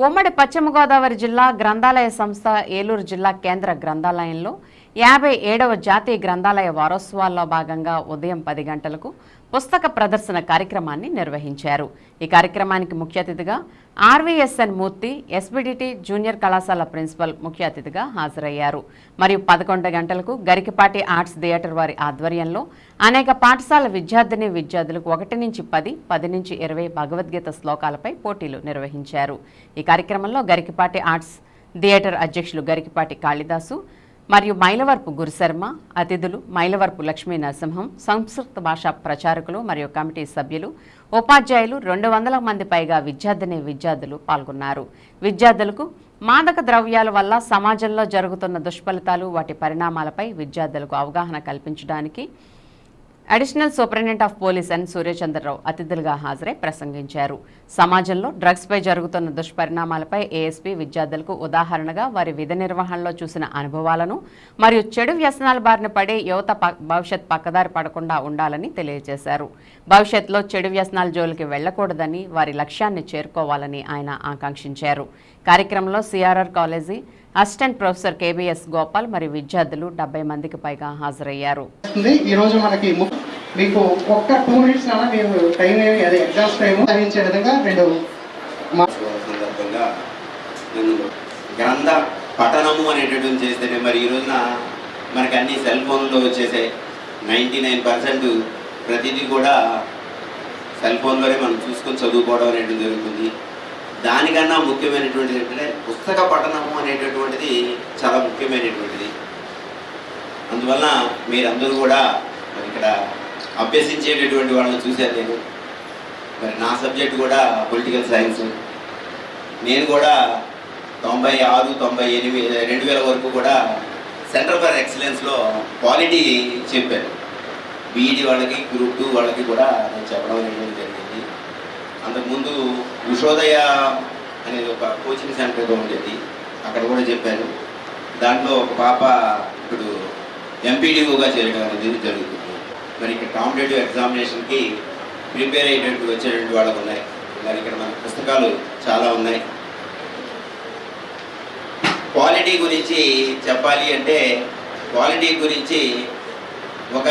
ఉమ్మడి పశ్చిమ గోదావరి జిల్లా గ్రంథాలయ సంస్థ ఏలూరు జిల్లా కేంద్ర గ్రంథాలయంలో యాభై ఏడవ జాతీయ గ్రంథాలయ వారోత్సవాల్లో భాగంగా ఉదయం పది గంటలకు పుస్తక ప్రదర్శన కార్యక్రమాన్ని నిర్వహించారు. ఈ కార్యక్రమానికి ముఖ్య అతిథిగా ఆర్వీఎస్ఎన్ మూర్తి ఎస్బిడిటి జూనియర్ కళాశాల ప్రిన్సిపల్ ముఖ్య అతిథిగా హాజరయ్యారు. మరియు పదకొండు గంటలకు గరికపాటి ఆర్ట్స్ థియేటర్ వారి ఆధ్వర్యంలో అనేక పాఠశాల విద్యార్థిని విద్యార్థులకు ఒకటి నుంచి పది పది నుంచి ఇరవై భగవద్గీత శ్లోకాలపై పోటీలు నిర్వహించారు. ఈ కార్యక్రమంలో గరికపాటి ఆర్ట్స్ థియేటర్ అధ్యక్షులు గరికపాటి కాళిదాసు మరియు మైలవరపు గురుశర్మ అతిథులు మైలవరపు లక్ష్మీ నరసింహం సంస్కృత భాష ప్రచారకులు మరియు కమిటీ సభ్యులు ఉపాధ్యాయులు రెండు వందల మంది పైగా విద్యార్థిని విద్యార్థులు పాల్గొన్నారు. విద్యార్థులకు మాదక ద్రవ్యాల వల్ల సమాజంలో జరుగుతున్న దుష్ఫలితాలు వాటి పరిణామాలపై విద్యార్థులకు అవగాహన కల్పించడానికి additional superintendent of police N Suryachandrarao అతిథులుగా హాజరై ప్రసంగించారు. సమాజంలో డ్రగ్స్పై జరుగుతున్న దుష్పరిణామాలపై ఏఎస్పీ విద్యార్థులకు ఉదాహరణగా వారి విధి నిర్వహణలో చూసిన అనుభవాలను మరియు చెడు వ్యసనాల బారిన పడే యువత ప- భవిష్యత్ పక్కదారి పడకుండా ఉండాలని తెలియజేశారు. భవిష్యత్తులో చెడు వ్యసనాల జోలికి వెళ్ళకూడదని వారి లక్ష్యాన్ని చేరుకోవాలని ఆయన ఆకాంక్షించారు. కార్యక్రమంలో CRR college assistant professor KBS Gopal మరియు విద్యార్థులు డెబ్బై మందికి పైగా హాజరయ్యారు. ఈ రోజు మనకి మీకు ఒక్క టూ మినిట్స్ అన్న మీరు టైం ఏమి అదే ఎగ్జామ్స్ టైం సాధించే విధంగా రెండు మా- సందర్భంగా గ్రంథ పఠనము అనేటటువంటి చేస్తేనే మరి ఈ రోజున మనకి అన్ని సెల్ ఫోన్లో వచ్చేసాయి. నైంటీ నైన్ పర్సెంట్ ప్రతిదీ కూడా సెల్ ఫోన్లోనే మనం చూసుకొని చదువుకోవడం అనేటువంటి జరుగుతుంది. దానికన్నా ముఖ్యమైనటువంటిది ఏంటంటే పుస్తక పఠనము అనేటటువంటిది చాలా ముఖ్యమైనటువంటిది. అందువలన మీరందరూ కూడా మరి ఇక్కడ అభ్యసించేటటువంటి వాళ్ళని చూశాను నేను. మరి నా సబ్జెక్ట్ కూడా పొలిటికల్ సైన్స్. నేను కూడా తొంభై ఆరు తొంభై ఎనిమిది రెండు వేల వరకు కూడా సెంటర్ ఫర్ ఎక్సలెన్స్లో క్వాలిటీ చెప్పాను. బీఈడి వాళ్ళకి గ్రూప్ టూ వాళ్ళకి కూడా నేను చెప్పడం అనేది జరిగింది. అంతకుముందు ఉషోదయ అనేది ఒక కోచింగ్ సెంటర్గా ఉండేది. అక్కడ కూడా చెప్పాను. దాంట్లో ఒక పాప ఇప్పుడు ఎంపీడీఓగా చేరడం అనేది జరుగుతుంది. మరి ఇక్కడ కాంపిటేటివ్ ఎగ్జామినేషన్కి ప్రిపేర్ అయ్యేటట్టు వచ్చేటువంటి వాళ్ళకు ఉన్నాయి మరి ఇక్కడ మన పుస్తకాలు చాలా ఉన్నాయి. క్వాలిటీ గురించి చెప్పాలి అంటే క్వాలిటీ గురించి ఒక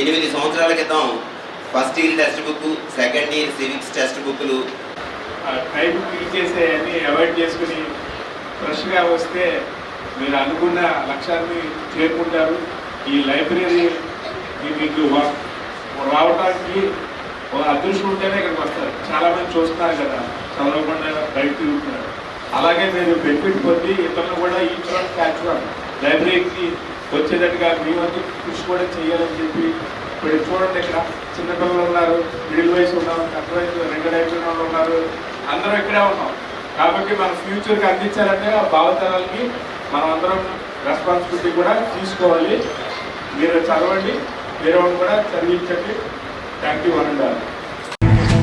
ఎనిమిది సంవత్సరాల క్రితం first year text book second year civics text బుక్లు ఆ టైం కిల్ చేసేయని అవాయిడ్ చేసుకుని ఫ్రెష్గా వస్తే మీరు అనుకున్న లక్ష్యాన్ని చేరుకుంటారు. ఈ లైబ్రరీ మీకు రావడానికి ఒక అదృష్టం ఉంటేనే ఇక్కడికి వస్తారు. చాలా మంది చూస్తున్నారు కదా చదవకుండా బయట తిరుగుతున్నారు. అలాగే మీరు బెనిఫిట్ పొంది ఇతరులు కూడా ఈ చూడండి లైబ్రరీకి వచ్చేటట్టుగా మీ వంతు కృషి కూడా చేయాలని చెప్పి ఇప్పుడు చూడండి ఇక్కడ చిన్నపిల్లలు ఉన్నారు మిడిల్ వయసు ఉన్నారు పెద్ద వయసు రెండు అయిపోయిన వాళ్ళు ఉన్నారు. అందరం ఇక్కడే ఉన్నాం. కాబట్టి మన ఫ్యూచర్కి అందించాలంటే ఆ భావతరాలకి మనం అందరం రెస్పాన్సిబిలిటీ కూడా తీసుకోవాలి. మీరు చదవండి. వేరే వాళ్ళు కూడా చదివించండి. Thank you one